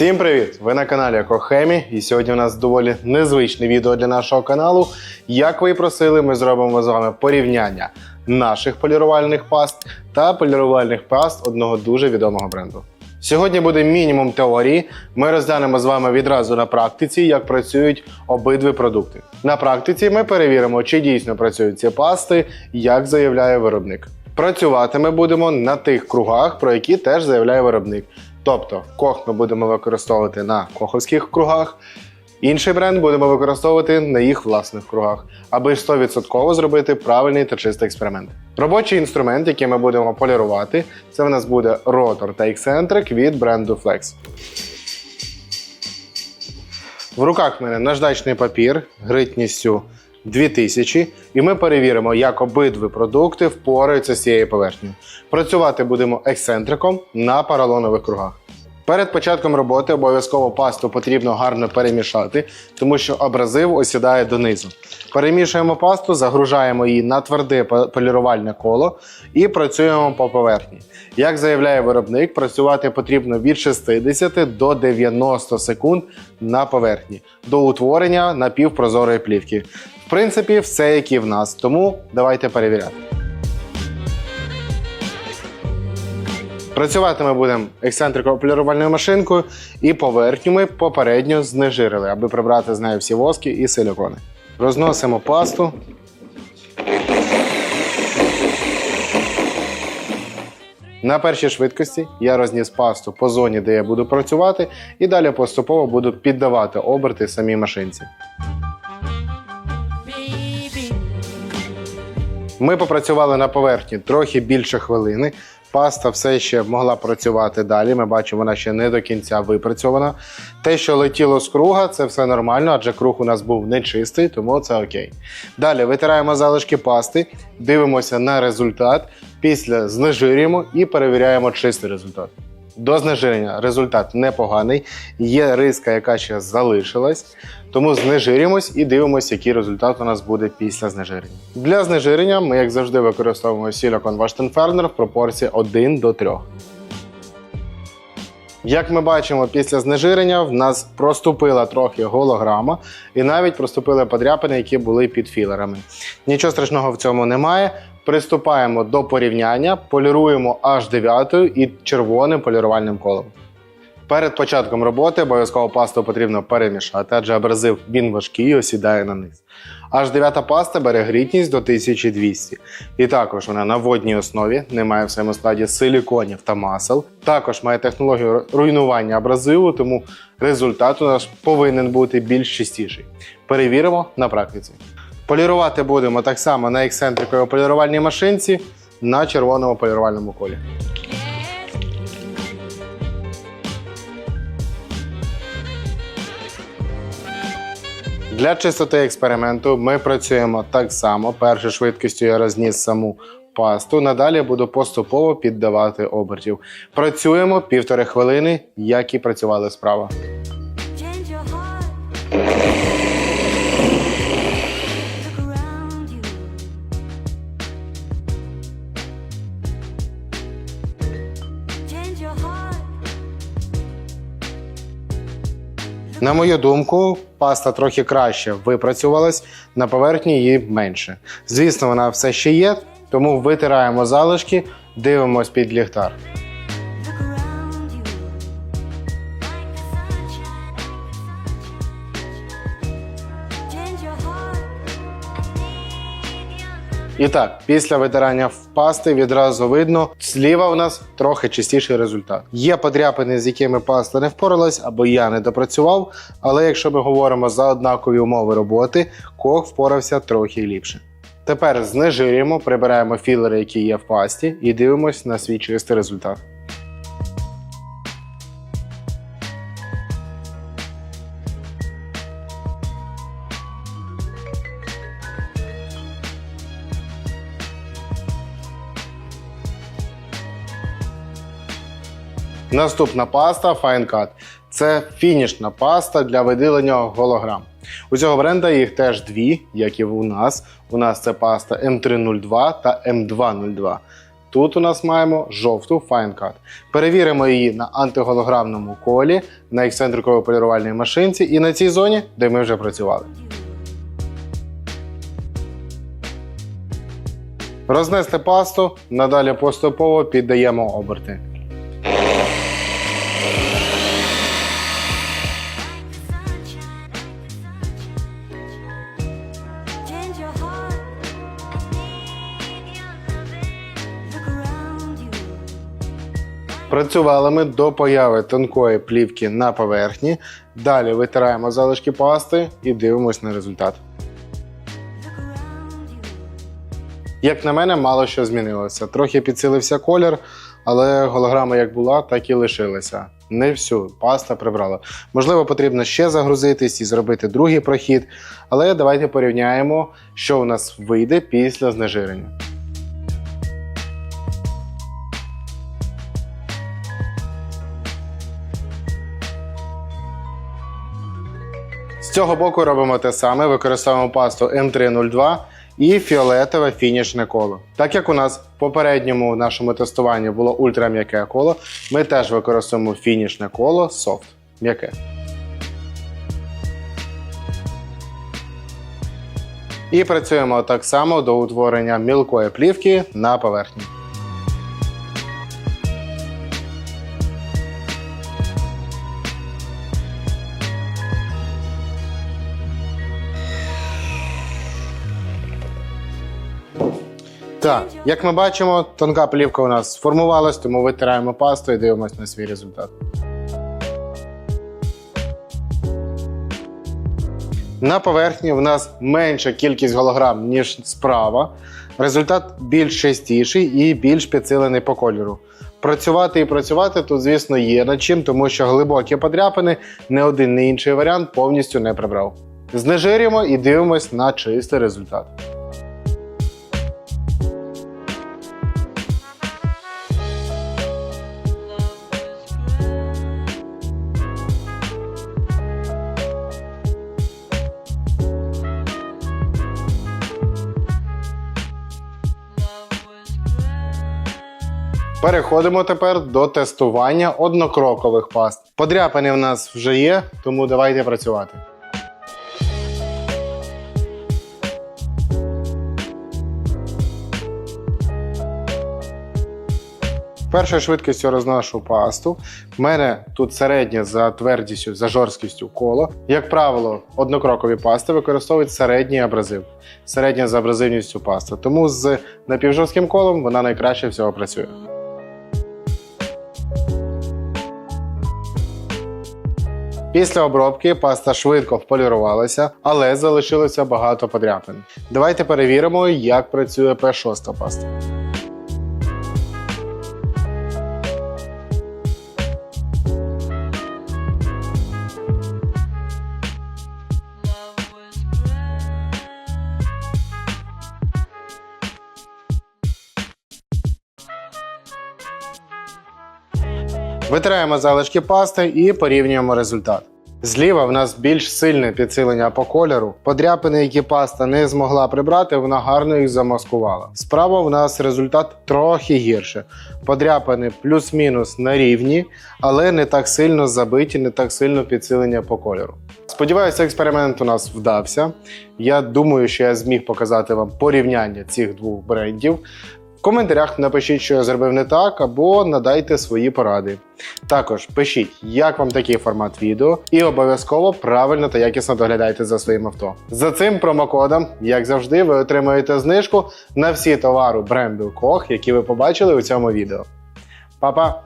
Всім привіт! Ви на каналі Акохемі, і сьогодні у нас доволі незвичне відео для нашого каналу. Як ви і просили, ми зробимо з вами порівняння наших полірувальних паст та полірувальних паст одного дуже відомого бренду. Сьогодні буде мінімум теорії. Ми розглянемо з вами відразу на практиці, як працюють обидві продукти. На практиці ми перевіримо, чи дійсно працюють ці пасти, як заявляє виробник. Працювати ми будемо на тих кругах, про які теж заявляє виробник. Тобто кох ми будемо використовувати на коховських кругах, інший бренд будемо використовувати на їх власних кругах, аби 100% зробити правильний та чистий експеримент. Робочий інструмент, який ми будемо полірувати, це в нас буде ротор та ексцентрик від бренду Flex. В руках в мене наждачний папір гритністю 2000, і ми перевіримо, як обидві продукти впораються з цією поверхнею. Працювати будемо ексцентриком на поролонових кругах. Перед початком роботи обов'язково пасту потрібно гарно перемішати, тому що абразив осідає донизу. Перемішуємо пасту, загружаємо її на тверде полірувальне коло і працюємо по поверхні. Як заявляє виробник, працювати потрібно від 60 до 90 секунд на поверхні до утворення напівпрозорої плівки. Принципі, все як і в нас, тому давайте перевіряти. Працювати ми будемо ексцентриково полірувальною машинкою і поверхню ми попередньо знежирили, аби прибрати з нею всі воски і силікони. Розносимо пасту. На першій швидкості я розніс пасту по зоні, де я буду працювати, і далі поступово буду піддавати оберти самій машинці. Ми попрацювали на поверхні трохи більше хвилини. Паста все ще могла працювати далі. Ми бачимо, вона ще не до кінця випрацьована. Те, що летіло з круга, це все нормально, адже круг у нас був нечистий, тому це окей. Далі витираємо залишки пасти, дивимося на результат. Після знежирюємо і перевіряємо чистий результат. До знежирення результат непоганий. Є риска, яка ще залишилась. Тому знежирюємось і дивимося, який результат у нас буде після знежирення. Для знежирення ми, як завжди, використовуємо Silicon Wash в пропорції 1 до 3. Як ми бачимо, після знежирення в нас проступила трохи голограма і навіть проступили подряпини, які були під філерами. Нічого страшного в цьому немає. Приступаємо до порівняння, поліруємо H9 і червоним полірувальним колом. Перед початком роботи обов'язково пасту потрібно перемішати, адже абразив він важкий і осідає на низ. Аж 9 паста бере грітність до 1200. І також вона на водній основі, не має в своєму складі силіконів та масел. Також має технологію руйнування абразиву, тому результат у нас повинен бути більш чистіший. Перевіримо на практиці. Полірувати будемо так само на ексцентриковій полірувальній машинці на червоному полірувальному колі. Для чистоти експерименту ми працюємо так само. Першою швидкістю я розніс саму пасту. Надалі буду поступово піддавати обертів. Працюємо півтори хвилини, як і працювали справа. На мою думку, паста трохи краще випрацювалась, на поверхні її менше. Звісно, вона все ще є, тому витираємо залишки, дивимось під ліхтар. І так, після витирання в пасти відразу видно, зліва у нас трохи чистіший результат. Є подряпини, з якими паста не впоралась, або я не допрацював. Але якщо ми говоримо за однакові умови роботи, кох впорався трохи ліпше. Тепер знежирюємо, прибираємо філери, які є в пасті, і дивимось на свій чистий результат. Наступна паста Fine Cut. Це фінішна паста для виділення голограм. У цього бренда їх теж дві, як і у нас. У нас це паста М302 та М202. Тут у нас маємо жовту Fine Cut. Перевіримо її на антиголограмному колі, на ексцентриковій полірувальній машинці і на цій зоні, де ми вже працювали. Рознести пасту, надалі поступово піддаємо оберти. Працювали ми до появи тонкої плівки на поверхні. Далі витираємо залишки пасти і дивимось на результат. Як на мене, мало що змінилося. Трохи підсилився колір, але голограма як була, так і лишилася. Не всю паста прибрала. Можливо, потрібно ще загрузитись і зробити другий прохід. Але давайте порівняємо, що у нас вийде після знежирення. З цього боку робимо те саме, використовуємо пасту М302 і фіолетове фінішне коло. Так як у нас в попередньому нашому тестуванні було ультрам'яке коло, ми теж використовуємо фінішне коло софт м'яке. І працюємо так само до утворення мілкої плівки на поверхні. Так, як ми бачимо, тонка плівка у нас сформувалась, тому витираємо пасту і дивимося на свій результат. На поверхні в нас менша кількість голограм, ніж справа. Результат більш чистіший і більш підсилений по кольору. Працювати і працювати тут, звісно, є над чим, тому що глибокі подряпини не один, не інший варіант повністю не прибрав. Знежирюємо і дивимось на чистий результат. Переходимо тепер до тестування однокрокових паст. Подряпини в нас вже є, тому давайте працювати. Першою швидкістю розношу пасту. В мене тут середнє за твердістю, за жорсткістю коло. Як правило, однокрокові пасти використовують середній абразив, середня за абразивністю паста. Тому з напівжорстким колом вона найкраще всього працює. Після обробки паста швидко вполірувалася, але залишилося багато подряпин. Давайте перевіримо, як працює P6 паста. Витираємо залишки пасти і порівнюємо результат. Зліва в нас більш сильне підсилення по кольору. Подряпини, які паста не змогла прибрати, вона гарно їх замаскувала. Справа в нас результат трохи гірше. Подряпини плюс-мінус на рівні, але не так сильно забиті, не так сильно підсилення по кольору. Сподіваюся, експеримент у нас вдався. Я думаю, що я зміг показати вам порівняння цих двох брендів. В коментарях напишіть, що я зробив не так, або надайте свої поради. Також пишіть, як вам такий формат відео, і обов'язково правильно та якісно доглядайте за своїм авто. За цим промокодом, як завжди, ви отримаєте знижку на всі товари бренду Koch, які ви побачили у цьому відео. Па-па!